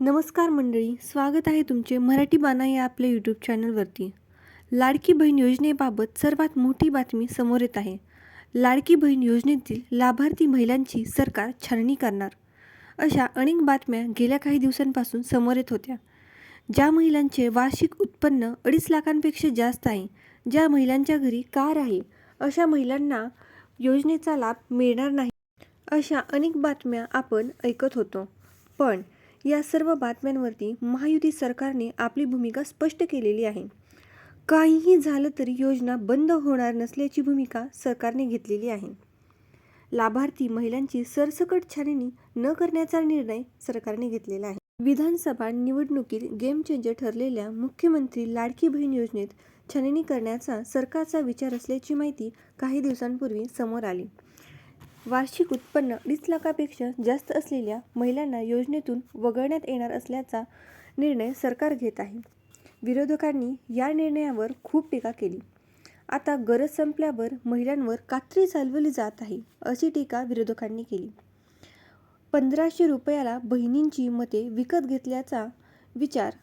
नमस्कार मंडळी स्वागत आहे तुमचे मराठी बाणा या आपल्या यूट्यूब चॅनलवरती लाडकी बहीण योजनेबाबत सर्वात मोठी बातमी समोर येत आहे. लाडकी बहीण योजनेतील लाभार्थी महिलांची सरकार छाननी करणार. अशा अनेक बातम्या गेल्या काही दिवसांपासून समोर येत होत्या. ज्या महिलांचे वार्षिक उत्पन्न अडीच लाखांपेक्षा जास्त आहे ज्या महिलांच्या घरी कार आहे अशा महिलांना योजनेचा लाभ मिळणार नाही अशा अनेक बातम्या आपण ऐकत होतो. पण या सर्व बातम्यांवरती महायुती सरकारने आपली भूमिका स्पष्ट केलेली आहे. काहीही झालं तरी योजना बंद होणार नसल्याची भूमिका सरकारने घेतलेली आहे. लाभार्थी महिलांची सरसकट छाननी न करण्याचा निर्णय सरकारने घेतलेला आहे. विधानसभा निवडणुकीत गेम चेंजर ठरलेल्या मुख्यमंत्री लाडकी बहीण योजनेत छाननी करण्याचा सरकारचा विचार असल्याची माहिती काही दिवसांपूर्वी समोर आली. वार्षिक उत्पन्न वीस लाखापेक्षा जास्त असलेल्या महिलांना योजनेतून वगळण्यात येणार असल्याचा निर्णय सरकार घेत आहे. विरोधकांनी या निर्णयावर खूप टीका केली. आता गरज संपल्यावर महिलांवर कात्री चालवली जात आहे अशी टीका विरोधकांनी केली. पंधराशे रुपयाला बहिणींची मते विकत घेतल्याचा विचार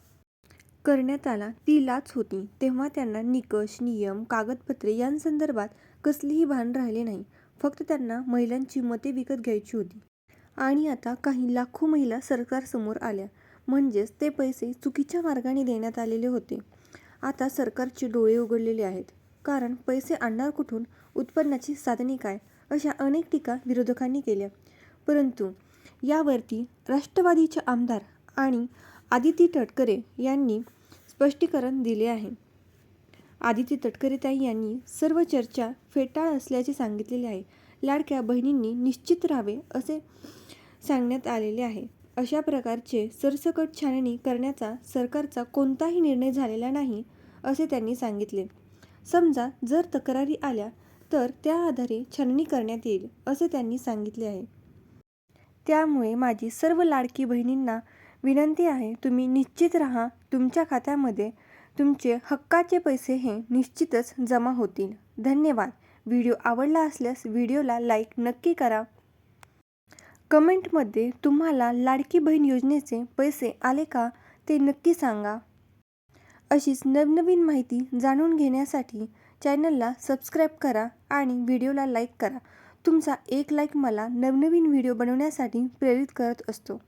करण्यात आला. ती लाच होती. तेव्हा त्यांना निकष नियम कागदपत्रे यांसंदर्भात कसलीही भान राहिले नाही. फक्त त्यांना महिलांची मते विकत घ्यायची होती. आणि आता काही लाखो महिला सरकारसमोर आल्या. म्हणजेच ते पैसे चुकीच्या मार्गाने देण्यात आलेले होते. आता सरकारचे डोळे उघडलेले आहेत. कारण पैसे आणणार कुठून? उत्पन्नाची साधने काय? अशा अनेक टीका विरोधकांनी केल्या. परंतु यावरती राष्ट्रवादीचे आमदार आणि आदिती तटकरे यांनी स्पष्टीकरण दिले आहे. आदिती तटकरेताई यांनी सर्व चर्चा फेटाळ असल्याचे सांगितलेले आहे. लाडक्या बहिणींनी निश्चित राहावे असे सांगण्यात आलेले आहे. अशा प्रकारचे सरसकट छाननी करण्याचा सरकारचा कोणताही निर्णय झालेला नाही असे त्यांनी सांगितले. समजा जर तक्रारी आल्या तर त्या आधारे छाननी करण्यात येईल असे त्यांनी सांगितले आहे. त्यामुळे माझी सर्व लाडकी बहिणींना विनंती आहे तुम्ही निश्चित राहा तुमच्या खात्यामध्ये तुमचे हक्काचे पैसे हे निश्चितच जमा होतील. धन्यवाद. व्हिडिओ आवडला असल्यास व्हिडिओला लाईक नक्की करा. कमेंटमध्ये तुम्हाला लाडकी बहीण योजनेचे पैसे आले का ते नक्की सांगा. अशीच नवनवीन माहिती जाणून घेण्यासाठी चॅनलला सबस्क्राईब करा आणि व्हिडिओला लाईक करा. तुमचा एक लाईक मला नवनवीन व्हिडिओ बनवण्यासाठी प्रेरित करत असतो.